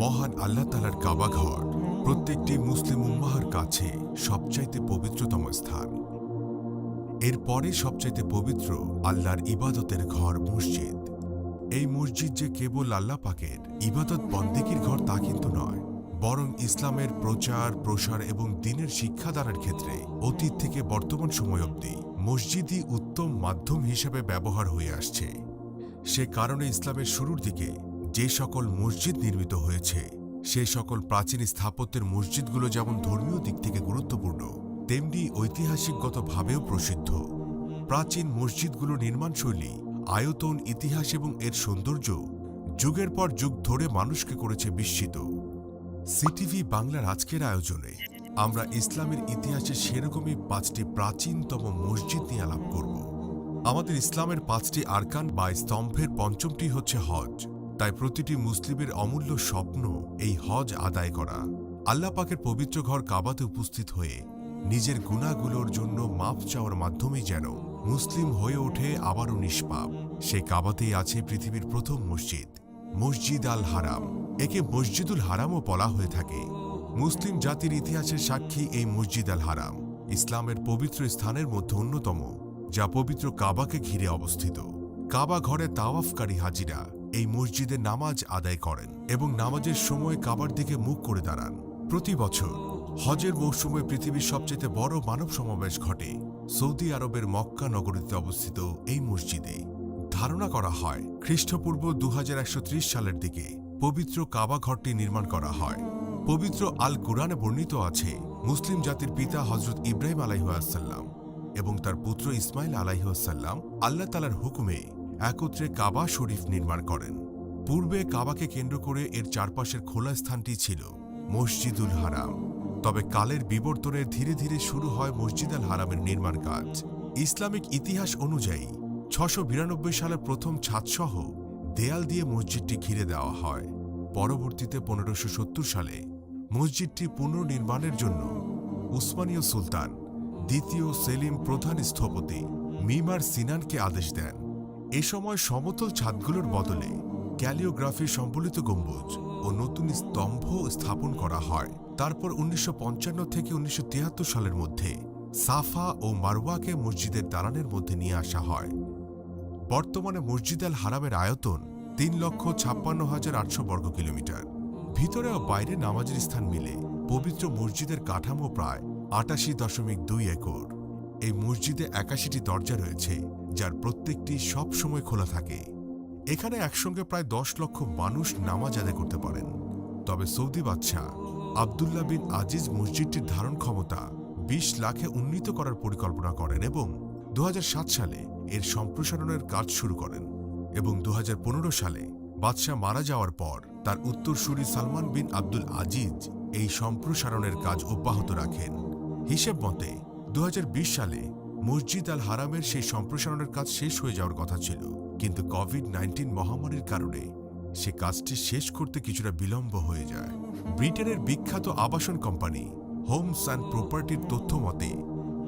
মহান আল্লাহ তালার কাবা ঘর প্রত্যেকটি মুসলিম উম্মাহার কাছে সবচাইতে পবিত্রতম স্থান। এরপরে সবচাইতে পবিত্র আল্লাহর ইবাদতের ঘর মসজিদ। এই মসজিদ যে কেবল আল্লাহ পাকের ইবাদত বন্দেকির ঘর তা কিন্তু নয়, বরং ইসলামের প্রচার, প্রসার এবং দিনের শিক্ষা শিক্ষাদানের ক্ষেত্রে অতীত থেকে বর্তমান সময় অবধি মসজিদই উত্তম মাধ্যম হিসেবে ব্যবহার হয়ে আসছে। সে কারণে ইসলামের শুরুর দিকে যে সকল মসজিদ নির্মিত হয়েছে, সে সকল প্রাচীন স্থাপত্যের মসজিদগুলো যেমন ধর্মীয় দিক থেকে গুরুত্বপূর্ণ, তেমনি ঐতিহাসিকগতভাবেও প্রসিদ্ধ। প্রাচীন মসজিদগুলোর নির্মাণশৈলী, আয়তন, ইতিহাস এবং এর সৌন্দর্য যুগের পর যুগ ধরে মানুষকে করেছে বিস্মিত। সিটিভি বাংলার আজকের আয়োজনে আমরা ইসলামের ইতিহাসে সেরকমই পাঁচটি প্রাচীনতম মসজিদ নিয়ে আলাপ করব। আমাদের ইসলামের পাঁচটি আরকান বা স্তম্ভের পঞ্চমটি হচ্ছে হজ। তাই প্রতিটি মুসলিমের অমূল্য স্বপ্ন এই হজ আদায় করা। আল্লাহ পাকের পবিত্র ঘর কাবাতে উপস্থিত হয়ে নিজের গুণাগুলোর জন্য মাপ চাওয়ার মাধ্যমেই যেন মুসলিম হয়ে ওঠে আবারও নিষ্পাপ। সেই কাবাতেই আছে পৃথিবীর প্রথম মসজিদ মসজিদ আল হারাম। একে মসজিদুল হারামও বলা হয়ে থাকে। মুসলিম জাতির ইতিহাসের সাক্ষী এই মসজিদ আল হারাম। ইসলামের পবিত্র স্থানের মধ্যে অন্যতম, যা পবিত্র কাবাকে ঘিরে অবস্থিত। কাবা ঘরে তাওয়াফকারী হাজিরা এই মসজিদে নামাজ আদায় করেন এবং নামাজের সময় কাবার দিকে মুখ করে দাঁড়ান। প্রতি বছর হজের মৌসুমে পৃথিবীর সবচেয়ে বড় মানব সমাবেশ ঘটে। সৌদি আরবের মক্কা নগরীতে অবস্থিত এই মসজিদে। ধারণা করা হয়, খ্রিস্টপূর্ব দু হাজার একশো ত্রিশ সালের দিকে পবিত্র কাবা ঘরটি নির্মাণ করা হয়। পবিত্র আল কুরআনে বর্ণিত আছে, মুসলিম জাতির পিতা হজরত ইব্রাহিম আলাইহাসাল্লাম এবং তার পুত্র ইসমাইল আলাইহাসাল্লাম আল্লাহ তালার হুকুমে একত্রে কাবা শরীফ নির্মাণ করেন। পূর্বে কাবাকে কেন্দ্র করে এর চারপাশের খোলা স্থানটি ছিল মসজিদুল হারাম। তবে কালের বিবর্তনে ধীরে ধীরে শুরু হয় মসজিদ আল হারামের নির্মাণ কাজ। ইসলামিক ইতিহাস অনুযায়ী ছশো বিরানব্বই সালের প্রথম ছাদসহ দেয়াল দিয়ে মসজিদটি ঘিরে দেওয়া হয়। পরবর্তীতে পনেরোশো সত্তর সালে মসজিদটি পুনর্নির্মাণের জন্য উসমানীয় সুলতান দ্বিতীয় সেলিম প্রধান স্থপতি মিমার সিনানকে আদেশ দেন। এ সময় সমতল ছাদগুলোর বদলে ক্যালিওগ্রাফি সম্বলিত গম্বুজ ও নতুন স্তম্ভ স্থাপন করা হয়। তারপর উনিশশো পঞ্চান্ন থেকে উনিশশো তিয়াত্তর সালের মধ্যে সাফা ও মারওয়াকে মসজিদের দালানের মধ্যে নিয়ে আসা হয়। বর্তমানে মসজিদ আল হারামের আয়তন তিন লক্ষ ছাপ্পান্ন হাজার আটশো বর্গ কিলোমিটার। ভিতরে ও বাইরে নামাজের স্থান মিলে পবিত্র মসজিদের কাঠামো প্রায় আটাশি দশমিক দুই একর। এই মসজিদে একাশিটি দরজা রয়েছে যার প্রত্যেকটি সব সময় খোলা থাকে। এখানে একসঙ্গে প্রায় দশ লক্ষ মানুষ নামাজ আদায় করতে পারেন। তবে সৌদি বাদশাহ আবদুল্লাহ বিন আজিজ মসজিদটির ধারণ ক্ষমতা বিশ লাখে উন্নীত করার পরিকল্পনা করেন এবং দু হাজার সাত সালে এর সম্প্রসারণের কাজ শুরু করেন এবং দু হাজার পনেরো সালে বাদশাহ মারা যাওয়ার পর তার উত্তরসূরি সালমান বিন আব্দুল আজিজ এই সম্প্রসারণের কাজ অব্যাহত রাখেন। হিসেব মতে দু হাজার বিশ সালে মসজিদ আল হারামের সেই সম্প্রসারণের কাজ শেষ হয়ে যাওয়ার কথা ছিল। কিন্তু কোভিড নাইন্টিন মহামারীর কারণে সে কাজটি শেষ করতে কিছুটা বিলম্ব হয়ে যায়। ব্রিটেনের বিখ্যাত আবাসন কোম্পানি, হোমস অ্যান্ড প্রপার্টির তথ্য মতে,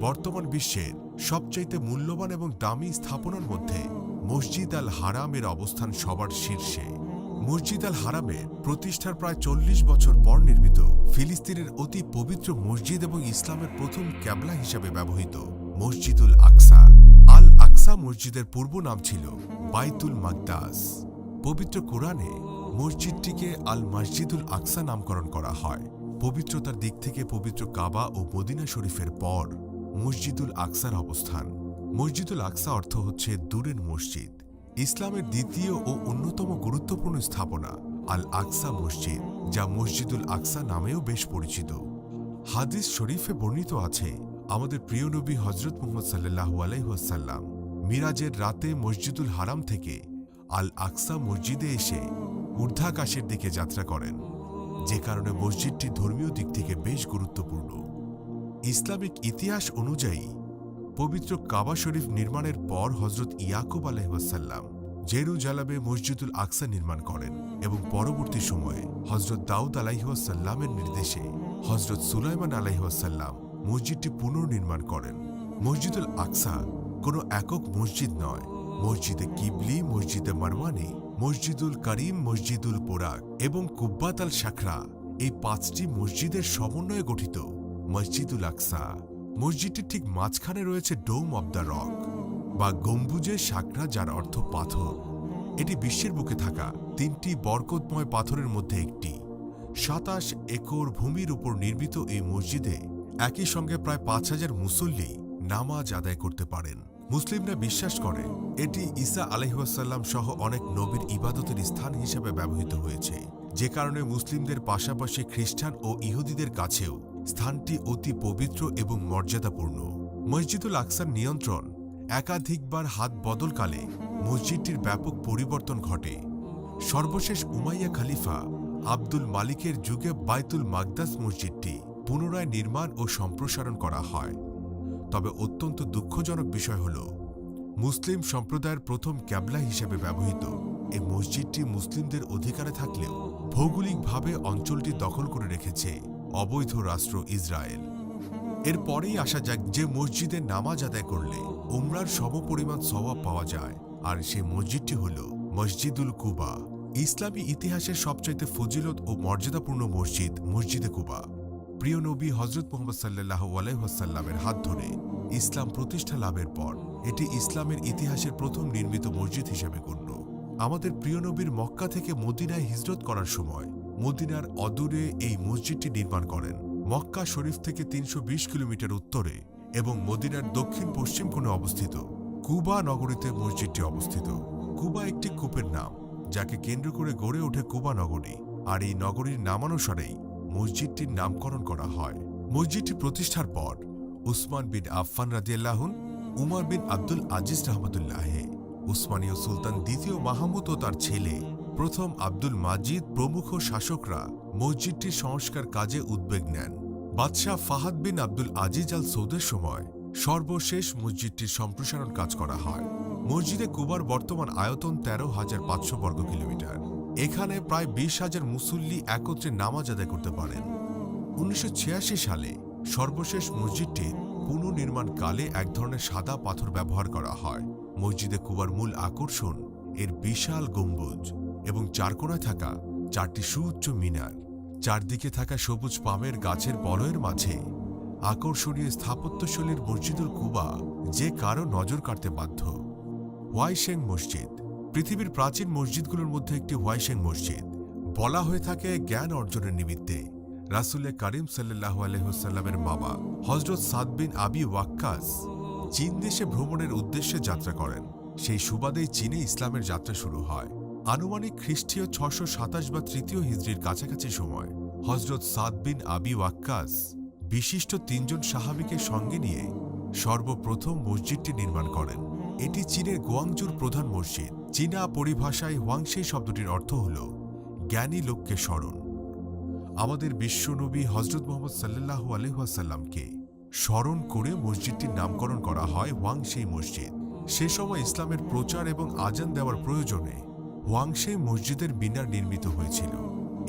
বর্তমান বিশ্বের সবচাইতে মূল্যবান এবং দামি স্থাপনার মধ্যে মসজিদ আল হারামের অবস্থান সবার শীর্ষে। মসজিদ আল হারামের প্রতিষ্ঠার প্রায় চল্লিশ বছর পর নির্মিত ফিলিস্তিনের অতি পবিত্র মসজিদ এবং ইসলামের প্রথম ক্যাবলা হিসাবে ব্যবহৃত। মসজিদুল আকসা। আল আকসা মসজিদের পূর্ব নাম ছিল বাইতুল মাকদাস। পবিত্র কোরআনে মসজিদটিকে আল মসজিদুল আকসা নামকরণ করা হয়। পবিত্রতার দিক থেকে পবিত্র কাবা ও মদিনা শরীফের পর মসজিদুল আকসার অবস্থান। মসজিদুল আকসা অর্থ হচ্ছে দূরের মসজিদ। ইসলামের দ্বিতীয় ও অন্যতম গুরুত্বপূর্ণ স্থাপনা আল আকসা মসজিদ, যা মসজিদুল আকসা নামেও বেশ পরিচিত। হাদিস শরীফে বর্ণিত আছে আমাদের প্রিয় নবী হজরত মোহাম্মদ সাল্লাহু আলাইহাল্লাম মিরাজের রাতে মসজিদুল হারাম থেকে আল আকসা মসজিদে এসে ঊর্ধ্বাকাশের দিকে যাত্রা করেন, যে কারণে মসজিদটি ধর্মীয় দিক থেকে বেশ গুরুত্বপূর্ণ। ইসলামিক ইতিহাস অনুযায়ী, পবিত্র কাবা শরীফ নির্মাণের পর হজরত ইয়াকুব আলহাসাল্লাম জেরুজালামে মসজিদুল আকসা নির্মাণ করেন এবং পরবর্তী সময়ে হজরত দাউদ আলাইহাসাল্লামের নির্দেশে হজরত সুলাইমান আলাইহাসাল্লাম মসজিদটি পুনর্নির্মাণ করেন। মসজিদুল আকসা কোনো একক মসজিদ নয়। মসজিদে কিবলি, মসজিদে মারওয়ানি, মসজিদুল করিম, মসজিদুল পোরাক এবং কুব্বাত আল শাখরা এই পাঁচটি মসজিদের সমন্বয়ে গঠিত। মসজিদুল আকসা, মসজিদটির ঠিক মাঝখানে রয়েছে ডোম অব দ্য রক বা গম্বুজের শাকরা যার অর্থ পাথর। এটি বিশ্বের বুকে থাকা তিনটি বরকতময় পাথরের মধ্যে একটি। সাতাশ একর ভূমির উপর নির্মিত এই মসজিদে একই সঙ্গে প্রায় পাঁচ হাজার মুসল্লি নামাজ আদায় করতে পারেন। মুসলিমরা বিশ্বাস করে, এটি ঈসা আলহাসাল্লাম সহ অনেক নবীর ইবাদতের স্থান হিসেবে ব্যবহৃত হয়েছে। যে কারণে মুসলিমদের পাশাপাশি খ্রিস্টান ও ইহুদিদের কাছেও স্থানটি অতি পবিত্র এবং মর্যাদাপূর্ণ। মসজিদুল আকসার নিয়ন্ত্রণ একাধিকবার হাত বদলকালে মসজিদটির ব্যাপক পরিবর্তন ঘটে। সর্বশেষ উমাইয়া খালিফা আব্দুল মালিকের যুগে বাইতুল মাগদাস মসজিদটি পুনরায় নির্মাণ ও সম্প্রসারণ করা হয়। তবে অত্যন্ত দুঃখজনক বিষয় হল, মুসলিম সম্প্রদায়ের প্রথম ক্যাবলা হিসেবে ব্যবহৃত এই মসজিদটি মুসলিমদের অধিকারে থাকলেও ভৌগোলিকভাবে অঞ্চলটি দখল করে রেখেছে অবৈধ রাষ্ট্র ইসরায়েল। এরপরেই আসা যাক যে মসজিদে নামাজ আদায় করলে উমরার সমপরিমাণ স্বভাব পাওয়া যায়, আর সেই মসজিদটি হল মসজিদুল কুবা। ইসলামী ইতিহাসের সবচাইতে ফজিলত ও মর্যাদাপূর্ণ মসজিদ মসজিদে কুবা। প্রিয় নবী হজরত মোহাম্মদ সাল্লাহ আলাইসাল্লামের হাত ধরে ইসলাম প্রতিষ্ঠা লাভের পর এটি ইসলামের ইতিহাসের প্রথম নির্মিত মসজিদ হিসেবে গণ্য। আমাদের প্রিয় নবীর মক্কা থেকে মদিনায় হিজরত করার সময় মদিনার অদূরে এই মসজিদটি নির্মাণ করেন। মক্কা শরীফ থেকে তিনশো বিশ কিলোমিটার উত্তরে এবং মদিনার দক্ষিণ পশ্চিম কোণে অবস্থিত। কুবা নগরীতে মসজিদটি অবস্থিত। কুবা একটি কূপের নাম, যাকে কেন্দ্র করে গড়ে ওঠে কুবা নগরী। আর এই নগরীর নামানুসারেই মসজিদটির নামকরণ করা হয়। মসজিদটি প্রতিষ্ঠার পর উসমান বিন আফফান রাদিয়াল্লাহুন উমার বিন আব্দুল আজিজ রহমতুল্লাহে, উসমানীয় সুলতান দ্বিতীয় মাহমুদ ও তার ছেলে, প্রথম আব্দুল মাজিদ প্রমুখ শাসকরা মসজিদটির সংস্কার কাজে উদ্বেগ নেন। বাদশাহ ফাহাদ বিন আব্দুল আজিজ আল সৌদের সময় সর্বশেষ মসজিদটির সম্প্রসারণ কাজ করা হয়। মসজিদে কুবার বর্তমান আয়তন তেরো হাজার পাঁচশো বর্গ কিলোমিটার এখানে প্রায় বিশ হাজার মুসল্লি একত্রে নামাজ আদায় করতে পারেন। উনিশশো ছিয়াশি সালে সর্বশেষ মসজিদটি পুনর্নির্মাণ কালে এক ধরনের সাদা পাথর ব্যবহার করা হয়। মসজিদে কুবার মূল আকর্ষণ এর বিশাল গম্বুজ এবং চারকোনায় থাকা চারটি সুউচ্চ মিনার। চারদিকে থাকা সবুজ পামের গাছের বলয়ের মাঝে আকর্ষণীয় স্থাপত্যশৈলীর মসজিদুল কুবা যে কারও নজর কাটতে বাধ্য। হোয়াইশেং মসজিদ পৃথিবীর প্রাচীন মসজিদগুলোর মধ্যে একটি হোয়াইশেং মসজিদ। বলা হয়ে থাকে জ্ঞান অর্জনের নিমিত্তে। রাসুলে করিম সাল্লাহ আলহ্লামের বাবা হজরত সাদবিন আবি ওয়াক্কাস, চীন দেশে ভ্রমণের উদ্দেশ্যে যাত্রা করেন। সেই সুবাদেই চীনে ইসলামের যাত্রা শুরু হয়। আনুমানিক খ্রিস্টীয় ছশো সাতাশ বা তৃতীয় হিজড়ির কাছাকাছি সময় হজরত সাদ বিন আবি ওয়াক্কাস বিশিষ্ট তিনজন সাহাবিকে সঙ্গে নিয়ে সর্বপ্রথম মসজিদটি নির্মাণ করেন। এটি চীনের গোয়াংজুর প্রধান মসজিদ। চীনা পরিভাষায় হোয়াংশে শব্দটির অর্থ হল জ্ঞানী লোককে স্মরণ। আমাদের বিশ্বনবী হজরত মোহাম্মদ সাল্লাহ আলহাসাল্লামকে স্মরণ করে মসজিদটির নামকরণ করা হয় হোয়াংশে মসজিদ। সে সময় ইসলামের প্রচার এবং আজান দেওয়ার প্রয়োজনে হোয়াংশে মসজিদের মিনার নির্মিত হয়েছিল।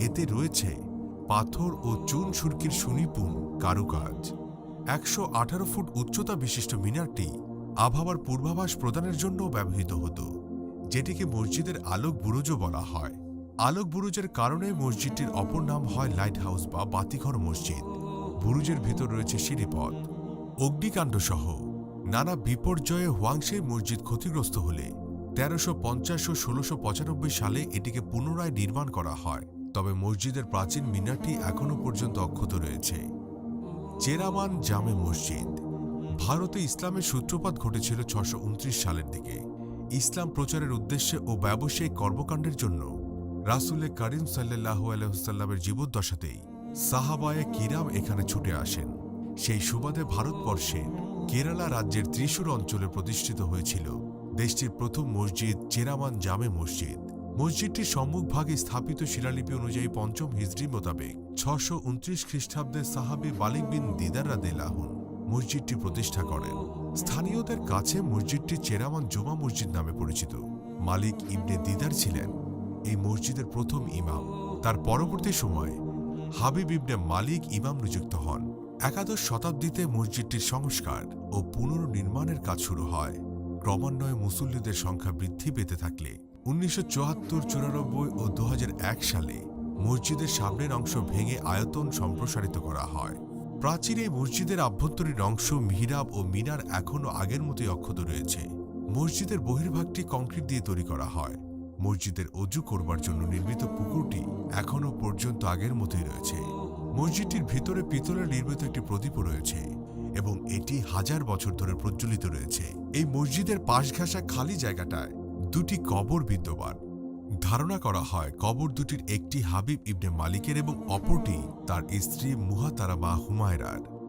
এতে রয়েছে পাথর ও চুন সুরকির সুনিপুণ কারুকাজ। একশো আঠারো ফুট উচ্চতা বিশিষ্ট মিনারটি আবহাওয়ার পূর্বাভাস প্রদানের জন্যও ব্যবহৃত হতো। যেটিকে মসজিদের আলোক বুরুজও বলা হয়। আলোক বুরুজের কারণে মসজিদটির অপর নাম হয় লাইট হাউস বা বাতিঘর মসজিদ। বুরুজের ভেতর রয়েছে সিঁড়িপথ, অগ্নিকাণ্ড সহ। নানা বিপর্যয়ে হোয়াংশে মসজিদ ক্ষতিগ্রস্ত হলে তেরোশো পঞ্চাশ ও ষোলোশো পঁচানব্বই সালে এটিকে পুনরায় নির্মাণ করা হয়। তবে মসজিদের প্রাচীন মিনারটি এখনও পর্যন্ত অক্ষত রয়েছে। চেরামান জামে মসজিদ। ভারতে ইসলামের সূত্রপাত ঘটেছিল ছশো সালের দিকে। ইসলাম প্রচারের উদ্দেশ্যে ও ব্যবসায়িক কর্মকাণ্ডের জন্য রাসুলে করিম সাল্লাহ আলহ্লামের জীবদ্দশাতেই সাহাবায়ে কিরাম এখানে ছুটে আসেন। সেই সুবাদে ভারতবর্ষের কেরালা রাজ্যের ত্রিশূর অঞ্চলে প্রতিষ্ঠিত হয়েছিল দেশটির প্রথম মসজিদ চেরামান জামে মসজিদ। মসজিদটির সম্মুখভাগে স্থাপিত শিলালিপি অনুযায়ী পঞ্চম হিজড়ি মোতাবেক ছশো উনত্রিশ খ্রিস্টাব্দে সাহাবি মালিক বিন দিদার রাদেলাহুন মসজিদটি প্রতিষ্ঠা করেন। স্থানীয়দের কাছে মসজিদটি চেরামান জুমা মসজিদ নামে পরিচিত। মালিক ইবনে দিদার ছিলেন এই মসজিদের প্রথম ইমাম। তার পরবর্তী সময়ে হাবিব ইবনে মালিক ইমাম নিযুক্ত হন। একাদশ শতাব্দীতে মসজিদটির সংস্কার ও পুনর্নির্মাণের কাজ শুরু হয়। ক্রমান্বয়ে মুসল্লিদের সংখ্যা বৃদ্ধি পেতে থাকলে উনিশশো চুয়াত্তর, চুরানব্বই ও দু হাজার এক সালে মসজিদের সামনের অংশ ভেঙে আয়তন সম্প্রসারিত করা হয়। প্রাচীন এই মসজিদের আভ্যন্তরীণ অংশ মিহরাব ও মিনার এখনও আগের মতোই অক্ষত রয়েছে। মসজিদের বহির্ভাগটি কংক্রিট দিয়ে তৈরি করা হয়। মসজিদের অজু করবার জন্য নির্মিত পুকুরটি এখনও পর্যন্ত আগের মতোই রয়েছে। মসজিদটির ভিতরে পিতলের নির্মিত একটি প্রদীপও রয়েছে এবং এটি হাজার বছর ধরে প্রজ্বলিত রয়েছে। এই মসজিদের পাশ খালি জায়গাটায় দুটি কবর বিদ্যমান। ধারণা করা হয় কবর দুটির একটি হাবিব ইবনে মালিকের এবং অপরটি তার স্ত্রী মুহাতারামা হুমায়রার।